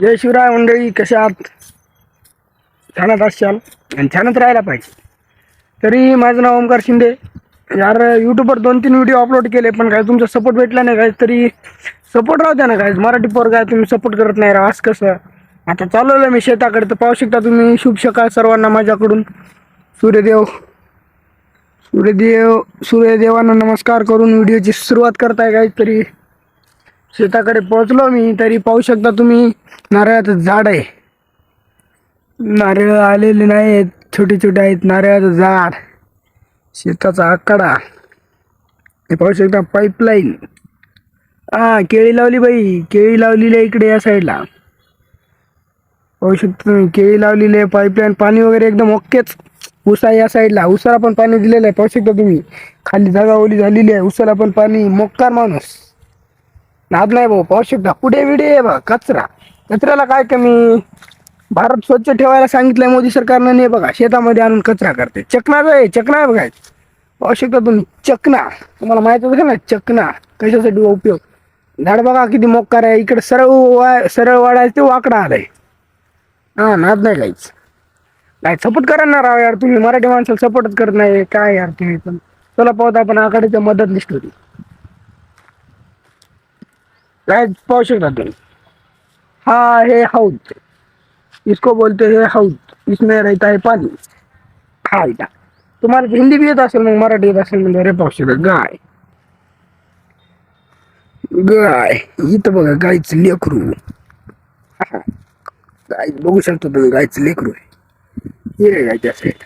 जय शिवराय मंडळी कशा आहात? छानच असाल आणि छानच राहायला पाहिजे. तरी माझं नाव ओमकार शिंदे. यार यूट्यूबवर दोन तीन व्हिडिओ अपलोड केले पण काय तुमचा सपोर्ट भेटला नाही काय तरी सपोर्ट राहू द्या ना काय मराठी पोर काय तुम्ही सपोर्ट करत नाही राहा असं कसं? आता चालवलं मी शेताकडे तर पाहू शकता तुम्ही शुभ सकाळ सर्वांना माझ्याकडून. सूर्यदेव. सूर्यदेव सूर्यदेवांना नमस्कार करून व्हिडिओची सुरुवात करताय काहीतरी शेताकडे पोहोचलो मी तरी पाहू शकता तुम्ही नारळाचं झाड आहे. नारळ आलेले नाही आहेत छोटे छोटे आहेत नारळाचं झाड. शेताचा आकडा. हे पाहू शकता पाईपलाईन हा केळी लावली बाई केळी लावलेली आहे इकडे या साईडला पाहू शकता तुम्ही केळी लावलेली आहे पाईपलाईन पाणी वगैरे एकदम ओकेच. उसा या साईडला उसाला पण पाणी दिलेलं आहे पाहू शकता तुम्ही. खाली जागा ओली झालेली आहे उसाला पण पाणी मोक्कार माणूस. नाद नाही भाऊ पाहू शकता कुठे विडे आहे बघा कचरा. कचऱ्याला काय कमी? भारत स्वच्छ ठेवायला सांगितलंय मोदी सरकारनं नाही बघा शेतामध्ये आणून कचरा करते. चकनाचं आहे चकना आहे बघा पाहू शकता तुम्ही चकना. तुम्हाला माहीत होतं ना चकना. कशासाठी उपयोग? झाड बघा किती मोक्कार आहे. इकडे सरळ वा सरळ वाढायचं ते वाकडा आलाय. हा नाद नाही काहीच. काय सपोर्ट करा ना राव यार. तुम्ही मराठी माणसाला सपोर्टच करत नाही. काय यार तुम्ही पण. चला पाहत आपण आखाड्याच्या मदत लिस्ट होती. काय पाहू शकता तुम्ही. हा हे हौद. इसको बोलते हे हौद. इसमें रहता है पाणी हा इथं तुम्हाला हिंदी बी येत असेल मग मराठी येत असेल म्हणजे अरे पाहू शकता. गाय. गाय. इथं बघा गायचं लेकरू. हा. गाय बघू शकतो तुम्ही गायचं लेकरू आहे. हे रे गायच्या साईड